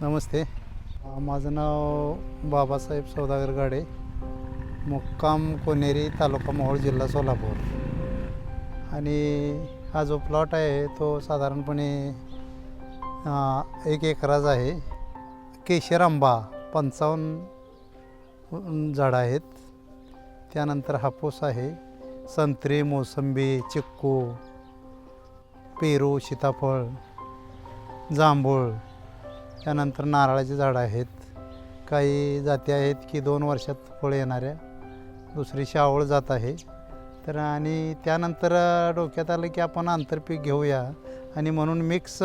नमस्ते. माझं नाव बाबासाहेब सौदागर गाडे. मुक्काम कोनेरी तालुका मोहोळ जिल्हा सोलापूर. आणि हा जो प्लॉट आहे तो साधारणपणे एक एकराचा आहे. केशर आंबा पंचावन्न झाडं आहेत. त्यानंतर हापूस आहे. संत्री मोसंबी चिक्कू पेरू सीताफळ जांभूळ त्यानंतर नारळाची झाडं आहेत. काही जाती आहेत की दोन वर्षात फळ येणाऱ्या. दुसरी शावळ जात आहे. तर आणि त्यानंतर डोक्यात आलं की आपण आंतरपीक घेऊया. आणि म्हणून मिक्स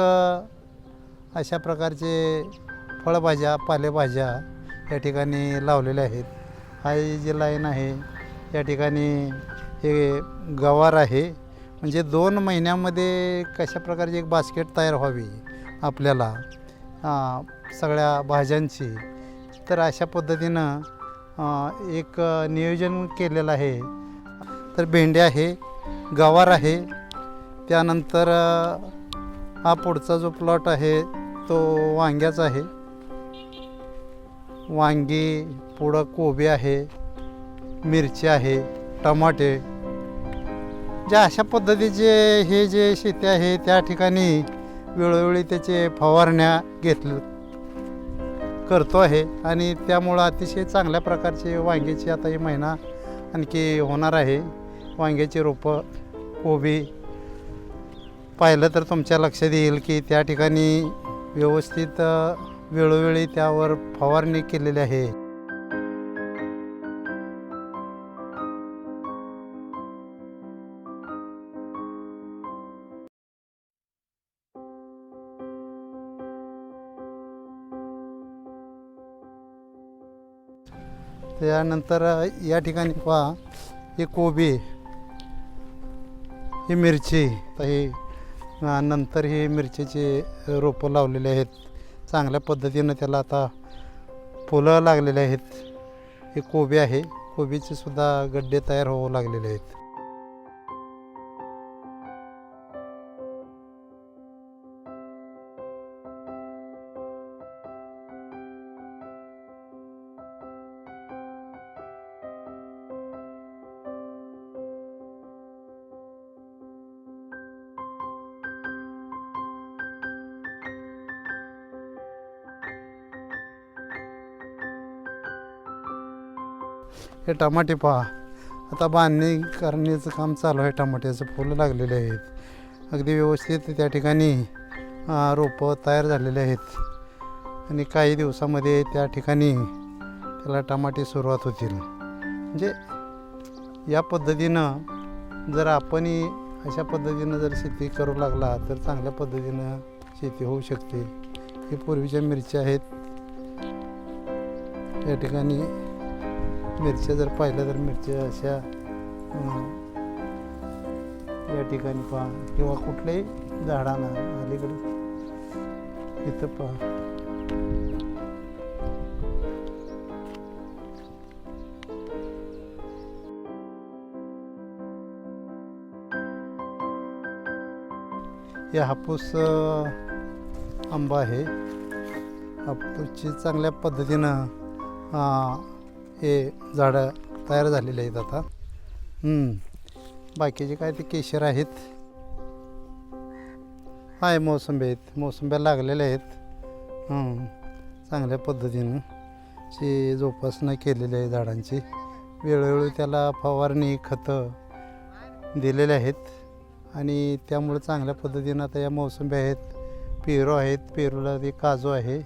अशा प्रकारचे फळभाज्या पालेभाज्या या ठिकाणी लावलेल्या आहेत. हा जी लाईन आहे या ठिकाणी हे गवार आहे. म्हणजे दोन महिन्यामध्ये कशा प्रकारची एक बास्केट तयार व्हावी आपल्याला? सगळ्या भाज्यांची. तर अशा पद्धतीनं एक नियोजन केलेलं आहे. तर भेंड्या आहे गवार आहे. त्यानंतर हा पुढचा जो प्लॉट आहे तो वांग्याचा आहे. वांगी पुढं कोबी आहे मिरची आहे टमाटे. ज्या अशा पद्धतीचे हे जे शेती आहे त्या ठिकाणी वेळोवेळी त्याचे फवारण्या घेतलं करतो आहे. आणि त्यामुळं अतिशय चांगल्या प्रकारचे वांग्याची आता हे महिना आणखी होणार आहे. वांग्याची रोपं कोबी पाहिलं तर तुमच्या लक्षात येईल की त्या ठिकाणी व्यवस्थित वेळोवेळी त्यावर फवारणी केलेली आहे. त्यानंतर या ठिकाणी पहा हे कोबी ही मिरची हे नंतर ही मिरचीचे रोपं लावलेले आहेत. चांगल्या पद्धतीनं त्याला आता फुलं लागलेले आहेत. ही कोबी आहे. कोबीचे सुद्धा गड्डे तयार होऊ लागलेले आहेत. हे टमाटे पहा. आता बांधणी करण्याचं काम चालू आहे. टमाट्याचं फुलं लागलेले आहेत. अगदी व्यवस्थित त्या ठिकाणी रोपं तयार झालेले आहेत. आणि काही दिवसामध्ये त्या ठिकाणी त्याला टमाटे सुरुवात होतील. म्हणजे या पद्धतीनं जर आपणही अशा पद्धतीनं जर शेती करू लागला तर चांगल्या पद्धतीनं शेती होऊ शकते. हे पूर्वीच्या मिरच्या आहेत. या ठिकाणी मिरच्या जर पाहिलं तर मिरच्या अशा या ठिकाणी पहा. किंवा कुठल्याही झाडांना अलीकडे. इथं पहा. हे हापूस आंबा आहे. हापूसची चांगल्या पद्धतीनं हे झाडं तयार झालेले आहेत आता. बाकीचे काय ते केशर आहेत. आहे मोसंबी आहेत. मोसंब्या लागलेल्या आहेत. चांगल्या पद्धतीनं ची जोपासना केलेली आहे झाडांची. वेळोवेळी त्याला फवारणी खतं दिलेले आहेत. आणि त्यामुळे चांगल्या पद्धतीनं आता या मोसंबी आहेत पेरू आहेत. पेरूला ते काजू आहे.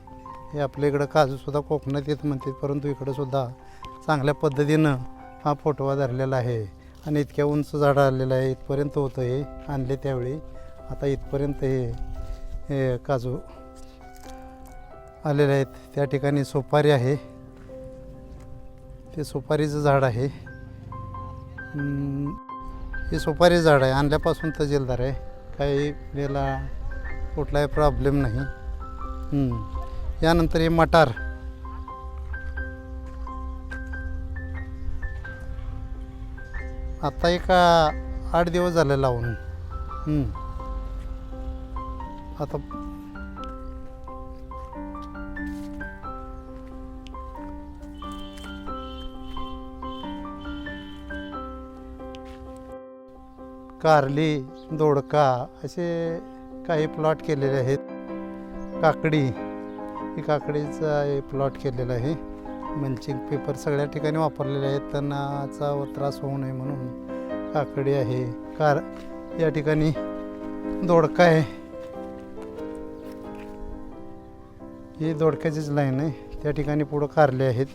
हे आपल्या इकडं काजूसुद्धा कोकणात येत म्हणतात परंतु इकडंसुद्धा चांगल्या पद्धतीनं हा फोटोवा धरलेला आहे. आणि इतक्या उंच झाडं आलेलं आहे. इथपर्यंत होतं हे. आणले त्यावेळी. आता इथपर्यंत हे हे काजू आलेले आहेत. त्या ठिकाणी सुपारी आहे. ते सुपारीचं झाड आहे. हे सुपारी झाड आहे. आणल्यापासून तजेलदार आहे. काही वेळेला कुठलाही प्रॉब्लेम नाही. यानंतर हे मटार. आत्ता एक आठ दिवस झाले लावून. आता कारली दोडका असे काही प्लॉट केलेले आहेत. काकडी ही काकडीचा प्लॉट केलेला आहे. मल्चिंग पेपर सगळ्या ठिकाणी वापरलेले आहेत. तणाचा व त्रास होऊ नये म्हणून काकडी आहे. कार या ठिकाणी दोडका आहे. ही दोडक्याचीच लाईन आहे. त्या ठिकाणी पुढं कारले आहेत.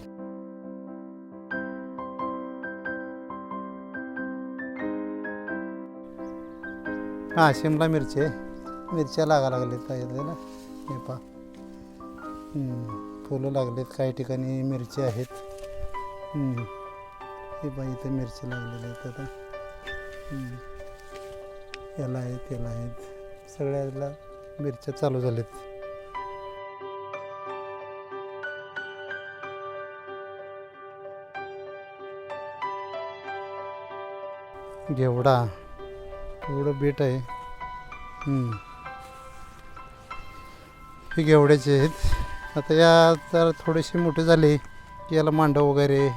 हां शिमला मिरची आहे. मिरच्या लागा लागले आहेत ना. हे पा फुलं लागलेत काही ठिकाणी मिरची आहेत. हे बाई इथं मिरची लागलेल्या आहेत आता. याला आहेत याला आहेत. सगळ्याला मिरच्या चालू झाल्यात. घेवडा. एवढं बीट आहे. हे घेवड्याचे आहेत. आता या जर थोडेसे मोठे झाले की याला मांडव वगैरे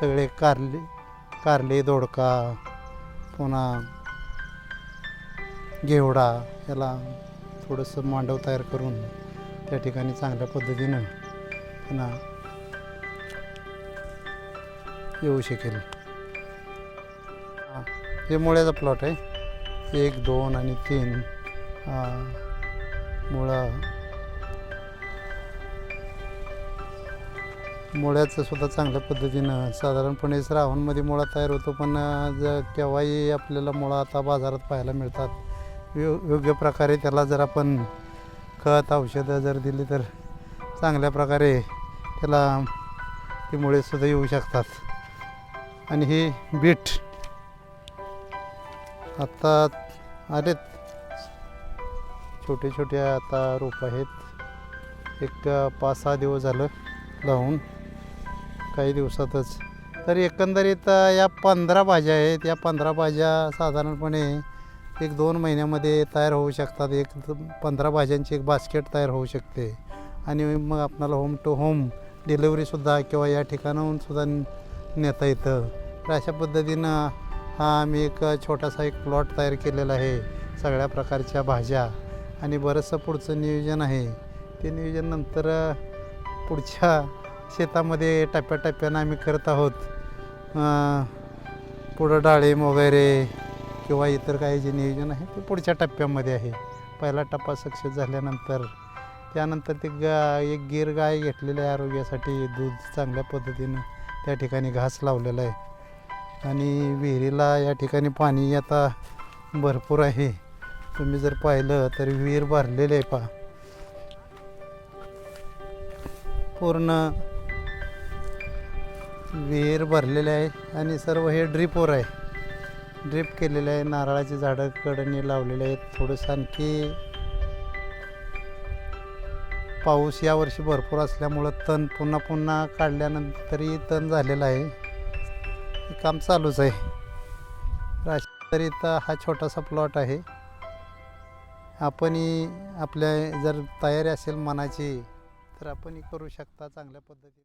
सगळे कारले कारले दोडका पुन्हा घेवडा याला थोडंसं मांडव तयार करून त्या ठिकाणी चांगल्या पद्धतीनं पुन्हा येऊ शकेल. हे मुळ्याचा प्लॉट आहे. एक दोन आणि तीन मुळा मुळ्याचं सुद्धा चांगल्या पद्धतीनं साधारणपणे श्रावणमध्ये मुळा तयार होतो पण ज केव्हाही आपल्याला मुळा आता बाजारात पाहायला मिळतात. यो योग्य प्रकारे त्याला जर आपण खत औषधं जर दिली तर चांगल्या प्रकारे त्याला ती मुळेसुद्धा येऊ शकतात. आणि हे बीट आत्ता आलेत. छोटे छोटे आता रोप आहेत. एक पाच सहा दिवस झालं लावून. काही दिवसातच. तर एकंदरीत या पंधरा भाज्या आहेत. या पंधरा भाज्या साधारणपणे एक दोन महिन्यामध्ये तयार होऊ शकतात. एक पंधरा भाज्यांची एक बास्केट तयार होऊ शकते. आणि मग आपणाला होम टू होम डिलेवरीसुद्धा किंवा या ठिकाणाहून सुद्धा नेता येतं. तर अशा पद्धतीनं हा आम्ही एक छोटासा एक प्लॉट तयार केलेला आहे. सगळ्या प्रकारच्या भाज्या. आणि बरंचसं पुढचं नियोजन आहे. ते नियोजन नंतर पुढच्या शेतामध्ये टप्प्याटप्प्यानं आम्ही करत आहोत. पुढं डाळिंब वगैरे किंवा इतर काही जे नियोजन आहे ते पुढच्या टप्प्यामध्ये आहे. पहिला टप्पा सक्सेस झाल्यानंतर त्यानंतर ते गा एक गिर गाय घेतलेलं आहे आरोग्यासाठी दूध चांगल्या पद्धतीनं त्या ठिकाणी घास लावलेला आहे. आणि विहिरीला या ठिकाणी पाणी आता भरपूर आहे. तुम्ही जर पाहिलं तर विहीर भरलेली आहे पहा. पूर्ण विहीर भरलेले आहे आणि सर्व हे ड्रीपवर आहे. ड्रीप केलेलं आहे नारळाची झाडं कडणी लावलेले आहेत थोडंसं आणखी पाऊस यावर्षी भरपूर असल्यामुळं तण पुन्हा पुन्हा काढल्यानंतरही तण झालेलं आहे. हे काम चालूच आहे. राशीकरिता हा छोटासा प्लॉट आहे. आपणही आपल्या जर तयारी असेल मनाची तर आपणही करू शकता चांगल्या पद्धतीने.